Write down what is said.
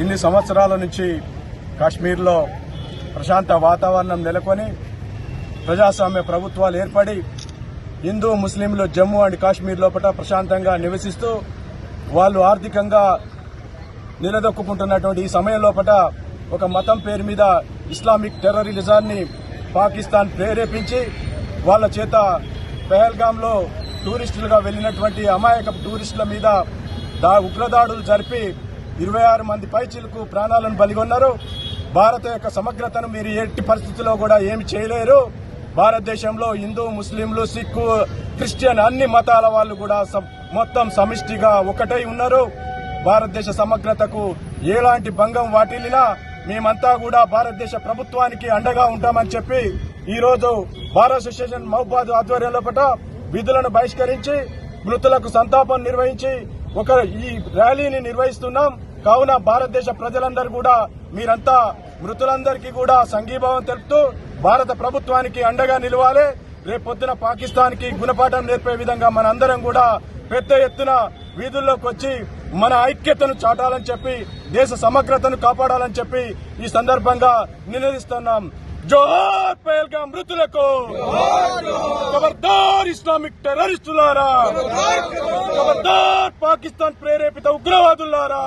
ఇన్ని సంవత్సరాల నుంచి కాశ్మీర్లో ప్రశాంత వాతావరణం నెలకొని ప్రజాస్వామ్య ప్రభుత్వాలు ఏర్పడి హిందూ ముస్లింలు జమ్మూ అండ్ కాశ్మీర్ లోపల ప్రశాంతంగా నివసిస్తూ వాళ్ళు ఆర్థికంగా నిలదొక్కుంటున్నటువంటి ఈ సమయం లోపల ఒక మతం పేరు మీద ఇస్లామిక్ టెర్రరిజాన్ని పాకిస్తాన్ ప్రేరేపించి వాళ్ళ చేత పెహల్గాంలో టూరిస్టులుగా వెళ్ళినటువంటి అమాయక టూరిస్టుల మీద దా ఉగ్రదాడులు జరిపి ఇరవై ఆరు మంది పైచిలకు ప్రాణాలను బలిగొన్నారు. భారత యొక్క సమగ్రతను మీరు ఎట్టి పరిస్థితుల్లో కూడా ఏమి చేయలేరు. భారతదేశంలో హిందూ ముస్లింలు సిక్కు క్రిస్టియన్ అన్ని మతాల వాళ్ళు కూడా మొత్తం సమిష్టిగా ఒకటై ఉన్నారు. భారతదేశ సమగ్రతకు ఎలాంటి భంగం వాటిల్లినా మేమంతా కూడా భారతదేశ ప్రభుత్వానికి అండగా ఉంటామని చెప్పి ఈరోజు బార్ అసోసియేషన్ మహబాద్ ఆధ్వర్యంలో పట విధులను బహిష్కరించి మృతులకు సంతాపం నిర్వహించి ఒక ఈ ర్యాలీని నిర్వహిస్తున్నాం. కావున భారతదేశ ప్రజలందరూ కూడా మీరంతా మృతులందరికీ కూడా సంఘీభావం తెలుపుతూ భారత ప్రభుత్వానికి అండగా నిలవాలి. రేపొద్దున పాకిస్తాన్కి గుణపాఠం నేర్పే విధంగా మనందరం కూడా పెద్ద ఎత్తున వీధుల్లోకి వచ్చి మన ఐక్యతను చాటాలని చెప్పి దేశ సమగ్రతను కాపాడాలని చెప్పి ఈ సందర్భంగా నినదిస్తున్నాం జోహార్ పేల్గా మృతులకు! ఖబర్దార్ ఇస్లామిక్ టెర్రరిస్టులారా! పాకిస్తాన్ ప్రేరేపిత ఉగ్రవాదులారా!